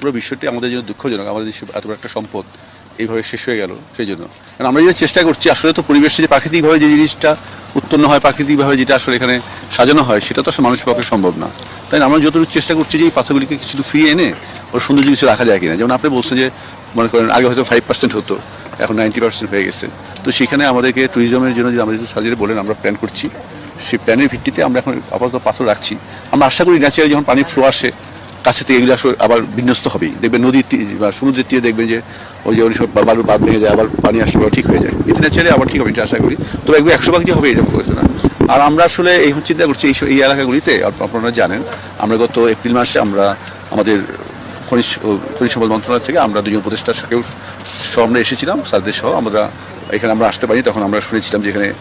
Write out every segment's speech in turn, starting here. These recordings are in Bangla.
পুরো বিষয়টি আমাদের জন্য দুঃখজনক, আমাদের দেশে এত একটা সম্পদ এইভাবে শেষ হয়ে গেল সেই জন্য। কারণ আমরা যেটা চেষ্টা করছি, আসলে তো পরিবেশে যে প্রাকৃতিকভাবে যে জিনিসটা উৎপন্ন হয়, প্রাকৃতিকভাবে যেটা আসলে এখানে সাজানো হয়, সেটা তো আসলে মানুষের পক্ষে সম্ভব না। তাই? আমরা যতটুকু চেষ্টা করছি যে এই পাথরগুলিকে কিছু ফিরিয়ে এনে ওর সৌন্দর্য কিছু রাখা যায় কিনা। যেমন আপনি বলছেন যে, মনে করেন আগে হয়তো ফাইভ পার্সেন্ট হতো, এখন নাইনটি পার্সেন্ট হয়ে গেছে। তো সেখানে আমাদেরকে ট্যুরিজমের জন্য যে আমাদের সার্জারি বলেন আমরা প্ল্যান করছি। সেই প্ল্যানের ভিত্তিতে আমরা এখন আপাতত পাথর রাখছি। আমরা আশা করি ন্যাচারালি যখন পানির ফ্লো আসে কাছে থেকে এগুলো আসলে আবার বিন্যস্ত হবেই। দেখবেন নদীর বা সমুদ্রের তীরে দেখবেন যে, ওই যে সব বালু বাদ ভেঙে যায়, আবার পানি আসলে ঠিক হয়ে যায়। এটা ন্যাচারালি আবার ঠিক হবে, এটা আশা করি। তবে একবার একশো ভাগ যে হবে এরকম করেছে না। আর আমরা আসলে এই চিন্তা করছি, এই এই এলাকাগুলিতে, আপ- আপনারা জানেন, আমরা গত এপ্রিল মাসে আমরা আমাদের খনিজ খনিজ সম্পদ মন্ত্রণালয় থেকে আমরা দুজন উপদেষ্টার সাথেও সামনে এসেছিলাম, স্যারদের সহ। আমরা এখানে আমরা আসতে পারি তখন আমরা শুনেছিলাম যে এখানে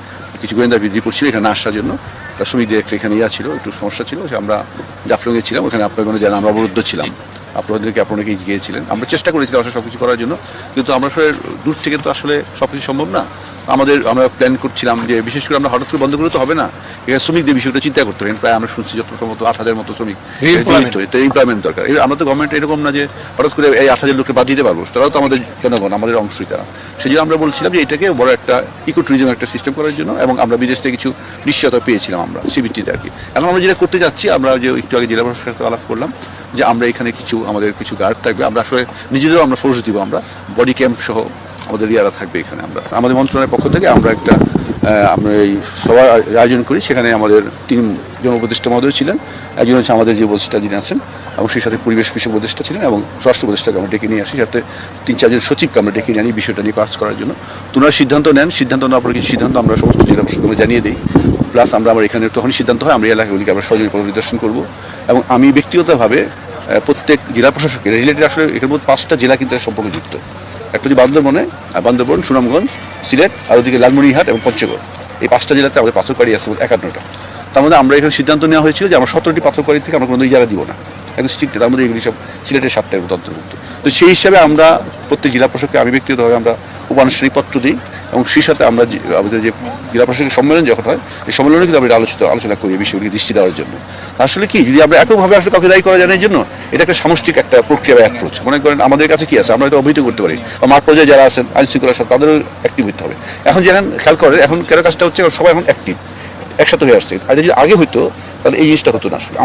কিছু গোয়েন্দা বৃদ্ধি পড়ছিল এখানে আসার জন্য। তার শ্রমিকদের একটা এখানে ইয়া ছিল, একটু সমস্যা ছিল যে আমরা জাফলংয়ে ছিলাম, ওখানে আপনার মনে জানেন আমরা অবরুদ্ধ ছিলাম। আপনাদেরকে আপনাকে গিয়েছিলেন। আমরা চেষ্টা করেছিলাম আসলে সব কিছু করার জন্য, কিন্তু আমরা আসলে দূর থেকে তো আসলে সব কিছু সম্ভব না। আমাদের আমরা প্ল্যান করছিলাম যে বিশেষ করে আমরা হঠাৎ করে বন্ধ করলে তো হবে না। এখানে শ্রমিকদের বিষয়টা চিন্তা করতে হবে। প্রায় আমরা শুনছি যত সম্ভবত আট হাজার মতো শ্রমিক. এমপ্লয়মেন্ট দরকার। আমরা তো গভর্নমেন্ট এরকম না যে হঠাৎ করে এই আট হাজার লোককে বাদ দিতে পারব। তারাও তো আমাদের জনগণ আমাদের অংশই তারা। সেই জন্য আমরা বলছিলাম যে এটাকে বড় একটা ইকো ট্যুরিজম একটা সিস্টেম করার জন্য এবং আমরা বিদেশ থেকে কিছু নিশ্চয়তা পেয়েছিলাম আমরা সিবিটিতে আর কি। এখন আমরা যেটা করতে যাচ্ছি আমরা যে একটু আগে জেলা প্রশাসনের সাথে আলাপ করলাম যে আমরা এখানে কিছু আমাদের কিছু গার্ড থাকবে। আমরা আসলে নিজেদেরও আমরা ফোর্স দিব আমরা। বডি ক্যাম্প সহ আমাদের ইয়ারা থাকবে এখানে আমরা। আমাদের মন্ত্রণালয়ের পক্ষ থেকে আমরা একটা আমরা এই সভা আয়োজন করি, সেখানে আমাদের তিন জন উপদেষ্টা মহোদয় ছিলেন। একজন হচ্ছে আমাদের যে উপদেষ্টা যিনি আছেন, এবং সেই সাথে পরিবেশ বিষয় উপদেষ্টা ছিলেন, এবং স্বরাষ্ট্র উপদেষ্টাকে আমরা ডেকে নিয়ে আসি সাথে তিন চারজন সচিবকে আমরা ডেকে নিয়ে আনি বিষয়টা নিয়ে কাজ করার জন্য। তোনারা সিদ্ধান্ত নেন, সিদ্ধান্ত নেওয়ার পরে কিছু সিদ্ধান্ত আমরা সমস্ত জেলা প্রশাসনকে জানিয়ে দিই। প্লাস আমরা আমার এখানে তখনই সিদ্ধান্ত হয়, আমরা এলাকাগুলিকে আমরা সহযোগী পরিদর্শন করব। এবং আমি ব্যক্তিগতভাবে প্রত্যেক জেলা প্রশাসকের, রিলেটেড আসলে এখানে পাঁচটা জেলা কিন্তু সম্পর্কযুক্ত একটা হচ্ছে বান্দরবনে, আর বান্দরবন, সুনামগঞ্জ, সিলেট, আর ওদিকে লালমনিহাট এবং পঞ্চগড়। এই পাঁচটা জেলাতে আমাদের পাথরকারী আছে একান্নটা। তার মধ্যে আমরা এখানে সিদ্ধান্ত নেওয়া হয়েছিল যে আমরা সতেরোটি পাথরকারী থেকে আমরা কোনো জায়গা দিব না। একদম স্ট্রিক্ট তার মধ্যে এগুলি সব সিলেটের সাতটার মতো অন্তর্ভুক্ত তো সেই হিসাবে আমরা প্রত্যেক জেলা প্রশাসককে আমি ব্যক্তিগতভাবে আমরা উপানুষ্ঠানিক পত্র দিই। এবং সেই সাথে আমরা আমাদের যে জেলা প্রশাসনিক সম্মেলন যখন হয়, এই সম্মেলনে কিন্তু আমরা আলোচিত আলোচনা করি এই বিষয়গুলিকে দৃষ্টি দেওয়ার জন্য। আসলে কি, যদি আমরা এককভাবে আসলে কাউকে দায়ী করা এর জন্য, এটা একটা সামষ্টিক একটা প্রক্রিয়া বা অ্যাপ্রোচ মনে করেন আমাদের কাছে কি আছে, আমরা এটা অবহিত করতে পারি। বা মাঠ পর্যায়ে যারা আছেন, আইন শৃঙ্খলার সাথে তাদেরও অ্যাক্টিভ হতে হবে। এখন যেখানে খেয়াল করে এখন কেন কাজটা হচ্ছে, সবাই এখন অ্যাক্টিভ একসাথে হয়ে আসছে। আর যদি আগে হইতো, তাহলে এই জিনিসটা হতো না আসলে।